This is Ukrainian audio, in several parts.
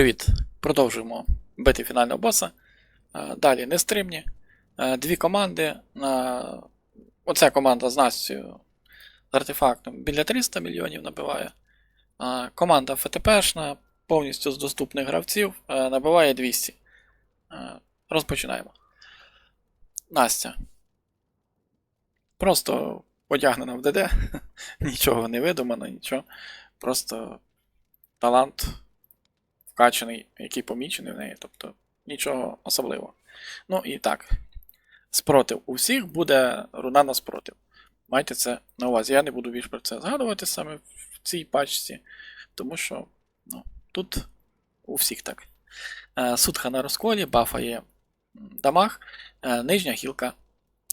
Привіт! Продовжуємо бити фінального боса. Е, Далі нестримні. Е, Дві команди. Оця команда з Настю з артефактом біля 300 мільйонів набиває. Е, Команда ФТПшна, повністю з доступних гравців, набиває 200. Е, Розпочинаємо. Настя. Просто одягнена в ДД. Нічого не видумано, нічого. Просто талант вкачаний, який помічений в неї, тобто нічого особливого. Ну і так. Спротив у всіх буде руна на спротив. Майте це на увазі. Я не буду більш про це згадувати саме в цій пачці, тому що ну, тут у всіх так. Е, Сутха на розколі, бафає дамаг, е, нижня гілка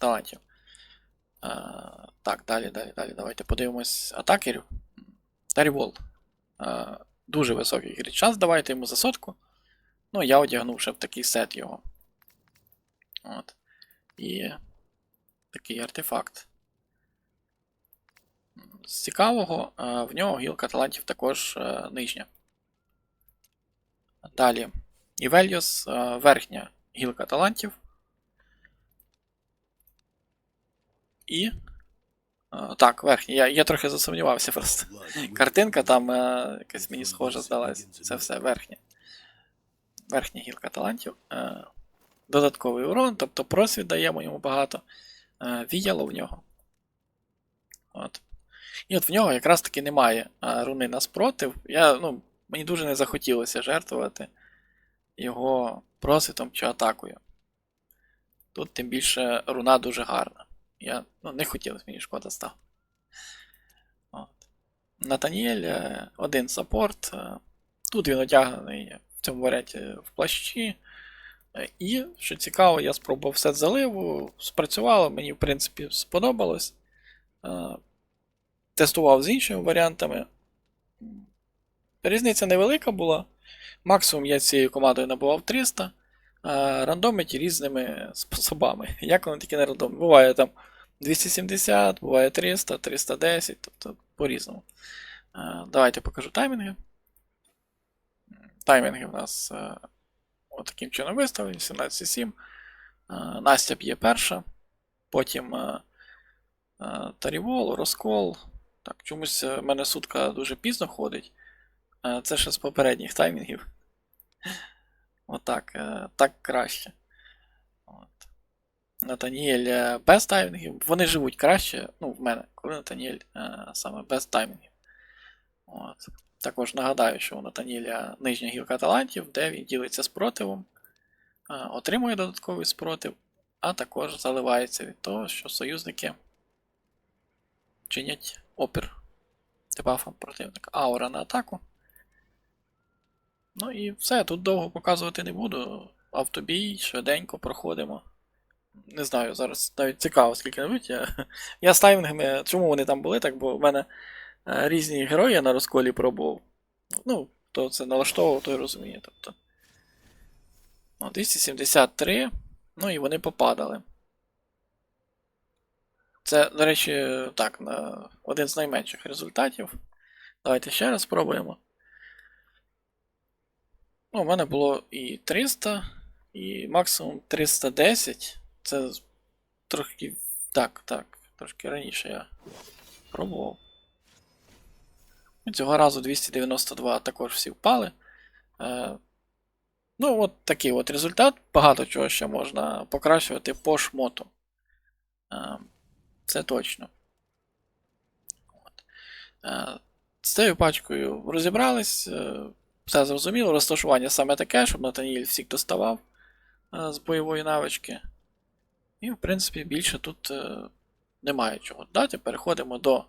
талантів. Е, так, далі, далі, далі. Давайте подивимось атакерів. Тарівол. Дуже високий грід час, давайте йому за сотку. Ну, я одягнув ще в такий сет його. От. І такий артефакт. З цікавого, е, в нього гілка талантів також е, нижня. Далі. Івельйос, е, верхня гілка талантів. І. е, Так, верхня. Я, я трохи засумнівався просто. Картинка там е, якась мені схожа здалась. Це все верхнє. Верхня гілка талантів. Е, додатковий урон, тобто просвіт даємо йому багато. Е, віяло в нього. От. І от в нього якраз таки немає е, руни на спротив. Я, ну, мені дуже не захотілося жертвувати його просвітом чи атакою. Тут тим більше руна дуже гарна. Я, ну, не хотілося мені шкода стало. От. Натаніель, е, один саппорт. е, Тут він одягнений в цьому варіанті в плащі. Е, І, що цікаво, я спробував сет заливу, спрацювало, мені, в принципі, сподобалось. Тестував з іншими варіантами. Різниця невелика була. Максимум я цією командою набував 300, а рандомить різними способами. Як вони такі не рандомні? Буває там 270, буває 300, 310, тобто по-різному. Е, Давайте покажу таймінги. Таймінги в нас е, отаким чином виставлені: 17,7. Е, Настя б'є перша. Потім Тарівол, Розкол. Так, чомусь в мене сутка дуже пізно ходить. Це ще з попередніх таймінгів. Отак. Так краще. Натаніель е, без таймінгів. Вони живуть краще. Ну, в мене, коли Натаніель е, саме без таймінгів. От. Також нагадаю, що у Натаніеля нижня гілка талантів, де він ділиться спротивом, е, отримує додатковий спротив, а також заливається від того, що союзники чинять опір дебафам противника. Аура на атаку. Ну і все, тут довго показувати не буду. Автобій, швиденько проходимо. Не знаю, зараз навіть цікаво, скільки небудь. Я, я з таймінгами, чому вони там були, так, бо в мене е, різні герої я на розколі пробував. Ну, хто це налаштовував, той розуміє. Тобто. О, 273. Ну і вони попадали. Це, до речі, так, на один з найменших результатів. Давайте ще раз спробуємо. Ну, у мене було і 300, і максимум 310. Це трохи. Так, так, трошки раніше я пробував. Цього разу 292 також всі впали. Е, ну, от такий от результат. Багато чого ще можна покращувати по шмоту. Е, це точно. От. Е, з цією пачкою розібрались. Е, все зрозуміло, розташування саме таке, щоб Натаніель всіх доставав е, з бойової навички. І, в принципі, більше тут е, немає чого додати. Переходимо до е,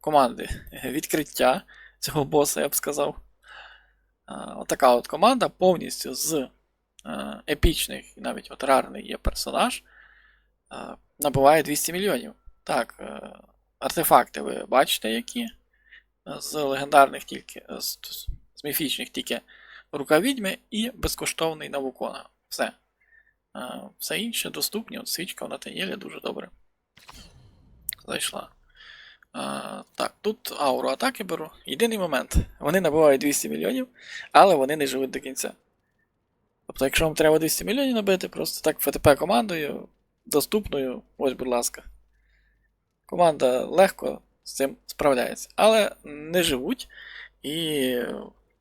команди відкриття цього боса, я б сказав. Е, отака от команда повністю з епічних і навіть от рарний є персонаж. Набуває 200 мільйонів. Так, артефакти ви бачите які. З легендарних тільки, з- з міфічних тільки рука відьми і безкоштовний навукона. Все. Все інше доступні. От свічка в Натаніелі дуже добре. Зайшла. А, так, тут ауру атаки беру. Єдиний момент. Вони набивають 200 мільйонів, але вони не живуть до кінця. Тобто, якщо вам треба 200 мільйонів набити, просто так ФТП командою, доступною, ось, будь ласка. Команда легко з цим справляється. Але не живуть, і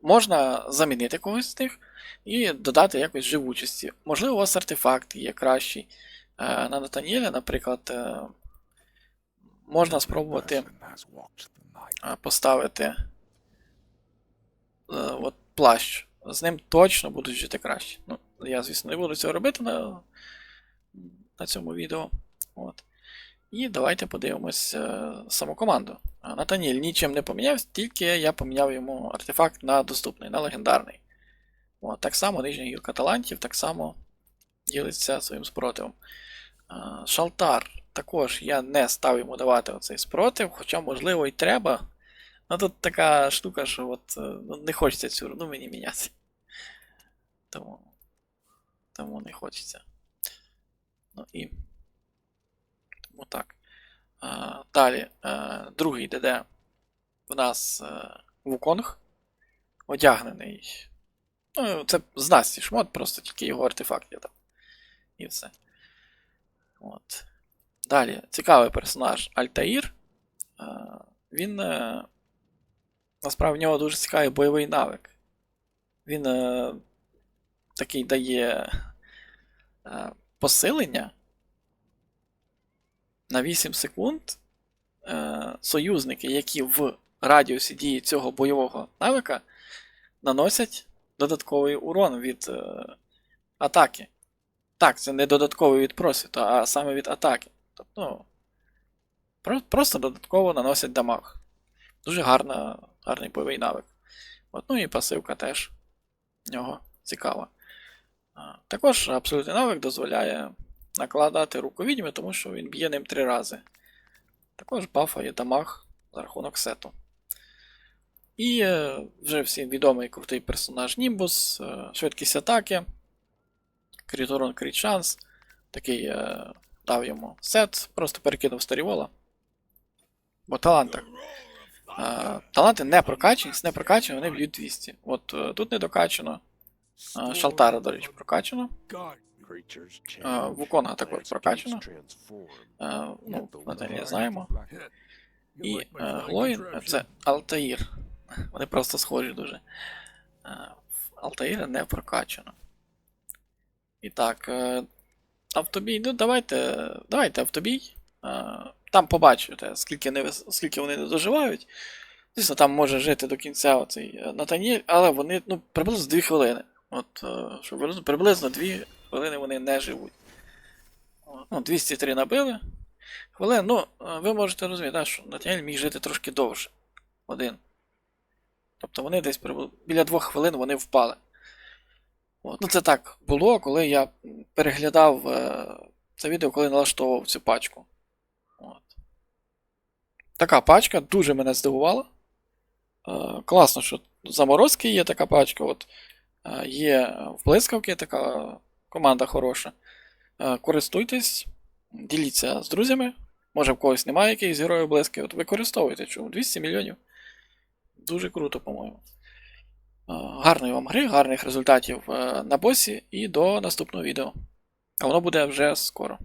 можна замінити когось з них і додати якось живучості. Можливо, у вас артефакт є кращий. Е, На Натаніеля, наприклад, е, можна спробувати е, поставити от плащ. З ним точно будуть жити краще. Ну, я, звісно, не буду цього робити на, на цьому відео. От. І давайте подивимось саму команду. А Натаніель нічим не помінявся, тільки я поміняв йому артефакт на доступний, на легендарний. От, так само нижня гілка талантів, так само ділиться своїм спротивом. Шалтар також я не став йому давати оцей спротив, хоча, можливо, і треба. Ну тут така штука, що от, е, ну, не хочеться цю руну мені міняти. Тому, тому не хочеться. Ну і. Тому так. А, далі, а, другий ДД. В нас а, Вуконг. Одягнений. Ну, це з Насті шмот, просто тільки його артефакт є там. І все. От. Далі, цікавий персонаж Альтаїр. Він. е, Насправді в нього дуже цікавий бойовий навик. Він е, такий дає е, посилення на 8 секунд. Е, союзники, які в радіусі дії цього бойового навика, наносять додатковий урон від е, атаки. Так, це не додатковий від просвіту, а саме від атаки. Тобто, ну, про- просто додатково наносять дамаг. Дуже гарна, гарний бойовий навик. От, ну і пасивка теж в нього цікава. Також абсолютний навик дозволяє накладати руку відьми, тому що він б'є ним три рази. Також бафає дамаг за рахунок сету. І е, вже всім відомий крутий персонаж Німбус, е, швидкість атаки, кріт урон, кріт шанс. Такий е, дав йому сет, просто перекинув старівола. Бо талант так. Таланти не прокачані, не прокачані, вони б'ють 200. От тут не докачано. Шалтара, до речі, прокачано. Е, Вуконга також прокачано. Е, ну, Наталія знаємо. І Глоїн це Алтаїр. Вони просто схожі дуже. Е, Алтаїра не прокачано. І так, е, автобій. Ну, давайте. Давайте автобій. Е, Там побачите, скільки, не, скільки вони не доживають. Звісно, там може жити до кінця оцей е, Натаніель, але вони ну, приблизно 2 хвилини. От, е, щоб ви приблизно 2 хвилини вони не живуть. Ну, 203 набили. Хвилин, ну, е, ви можете розуміти, що Натаніель міг жити трошки довше. Один. Тобто вони десь біля двох хвилин вони впали. От. Ну, це так було, коли я переглядав е, це відео, коли налаштовував цю пачку. От. Така пачка дуже мене здивувала. Е, класно, що заморозки є така пачка. От. Е, є в блискавки така команда хороша. Користуйтесь, діліться з друзями. Може в когось немає якихось героїв близьких, от використовуйте чому 200 мільйонів. Дуже круто, по-моєму. Е, Гарної вам гри, гарних результатів е, на босі і до наступного відео. А воно буде вже скоро.